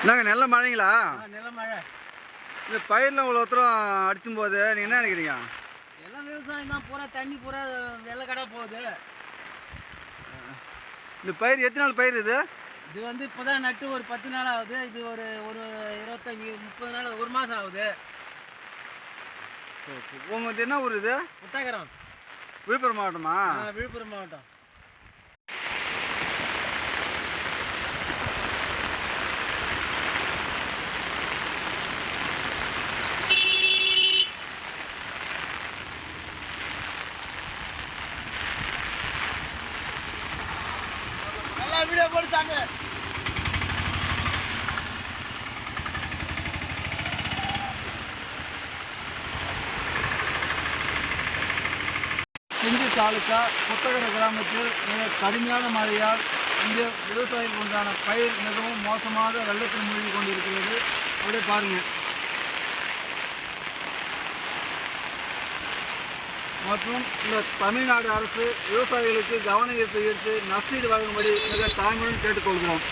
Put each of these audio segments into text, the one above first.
என்னங்க நல்ல மழைங்களா? நல்ல மழை. இந்த பயிரில் இவ்வளோ உத்தரம் அடிச்சும் போது நீங்கள் என்ன நினைக்கிறீங்க? எல்லாம் விவசாயம் தான் பூரா தண்ணி பூரா வெள்ளக்கடா போகுது. இந்த பயிர் எத்தனை நாள் பயிர் இது? இது வந்து இப்போ தான் நட்டு ஒரு பத்து நாள் ஆகுது. இது ஒரு ஒரு இருபத்தஞ்சி முப்பது நாள் ஒரு மாதம் ஆகுது. உங்களுக்கு என்ன ஊர் இது? புத்தகரம் விழுப்புரம் மாவட்டமா? விழுப்புரம் மாவட்டம். வீடியோ போடு சாமி செஞ்சி தாலுக்கா புத்தகர கிராமத்தில் மிக கடுமையான மழையால் இங்கு விவசாயிகளுக்கு உண்டான பயிர் மிகவும் மோசமாக வெள்ளத்தில் மூழ்கி கொண்டிருக்கிறது. அப்படியே பாருங்கள் மற்றும் இந்த தமிழ்நாடு அரசு விவசாயிகளுக்கு கவன ஈர்ப்பை எடுத்து நஷ்டீடு வழங்கும்படி மிக தாழ்மையுடன் கேட்டுக்கொள்கிறோம்.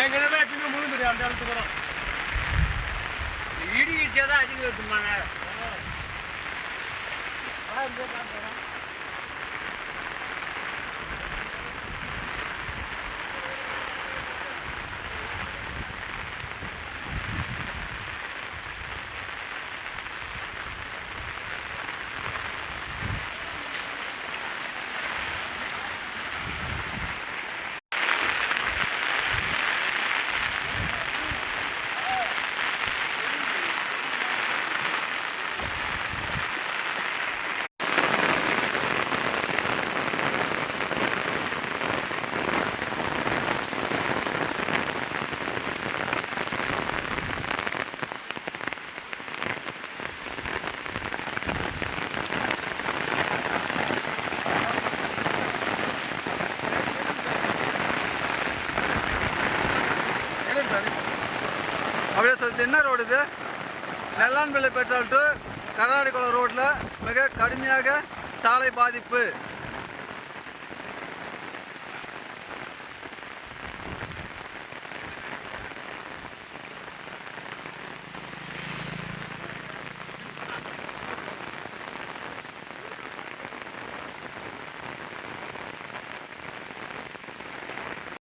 என் கிணறு எப்பயுமே அந்த இடத்துக்கு வரும். இடி இடிச்சாதான் அதிகம் வருது மழை அப்படியே சொல்லி என்ன ரோடு இது. நெல்லான்பிள்ளை பெட்ரோல் டு கர்நாடகோள ரோட்டில் மிக கடுமையாக சாலை பாதிப்பு.